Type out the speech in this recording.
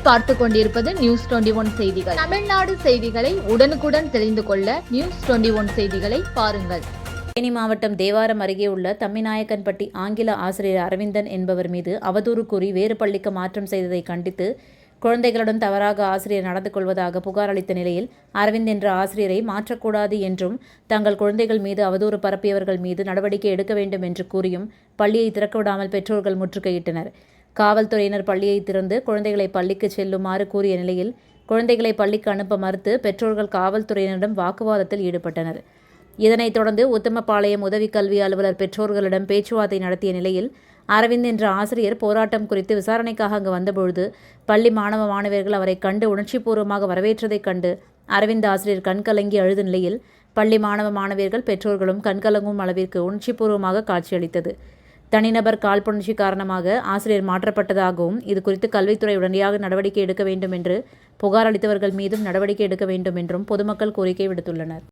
பார்த்து கொண்டிருப்பது news twenty one செய்திகள். தமிழ்நாடு செய்திகளை உடனுக்குடன் தெரிந்து கொள்ள நியூஸ் டுவெண்டி ஒன் செய்திகளை பாருங்கள். தேனி மாவட்டம் தேவாரம் அருகே உள்ள தம்மிநாயக்கன்பட்டி ஆங்கில ஆசிரியர் அரவிந்தன் என்பவர் மீது அவதூறு கூறி வேறு பள்ளிக்கு மாற்றம் செய்ததை கண்டித்து குழந்தைகளுடன் தவறாக ஆசிரியர் நடந்து கொள்வதாக புகார் அளித்த நிலையில் அரவிந்த் என்ற ஆசிரியரை மாற்றக்கூடாது என்றும் தங்கள் குழந்தைகள் மீது அவதூறு பரப்பியவர்கள் மீது நடவடிக்கை எடுக்க வேண்டும் என்று கூறியும் பள்ளியை திறக்கவிடாமல் பெற்றோர்கள் முற்றுகையிட்டனர். காவல்துறையினர் பள்ளியை திறந்து குழந்தைகளை பள்ளிக்கு செல்லுமாறு கூறிய நிலையில் குழந்தைகளை பள்ளிக்கு அனுப்ப மறுத்து பெற்றோர்கள் காவல்துறையினரிடம் வாக்குவாதத்தில் ஈடுபட்டனர். இதனைத் தொடர்ந்து உத்தமபாளையம் உதவி கல்வி அலுவலர் பெற்றோர்களிடம் பேச்சுவார்த்தை நடத்திய நிலையில் அரவிந்த் என்ற ஆசிரியர் போராட்டம் குறித்து விசாரணைக்காக அங்கு வந்தபொழுது பள்ளி மாணவ மாணவியர்கள் அவரை கண்டு உணர்ச்சிபூர்வமாக வரவேற்றதைக் கண்டு அரவிந்த் ஆசிரியர் கண்கலங்கி அழுத நிலையில் பள்ளி மாணவ மாணவியர்கள் பெற்றோர்களும் கண்கலங்கும் அளவிற்கு உணர்ச்சிபூர்வமாக காட்சியளித்தது. தனிநபர் காழ்ப்புணர்ச்சி காரணமாக ஆசிரியர் மாற்றப்பட்டதாகவும் இது குறித்து கல்வித்துறை உடனடியாக நடவடிக்கை எடுக்க வேண்டும் என்று புகார் அளித்தவர்கள் மீதும் நடவடிக்கை எடுக்க வேண்டும் என்றும் பொதுமக்கள் கோரிக்கை விடுத்துள்ளனர்.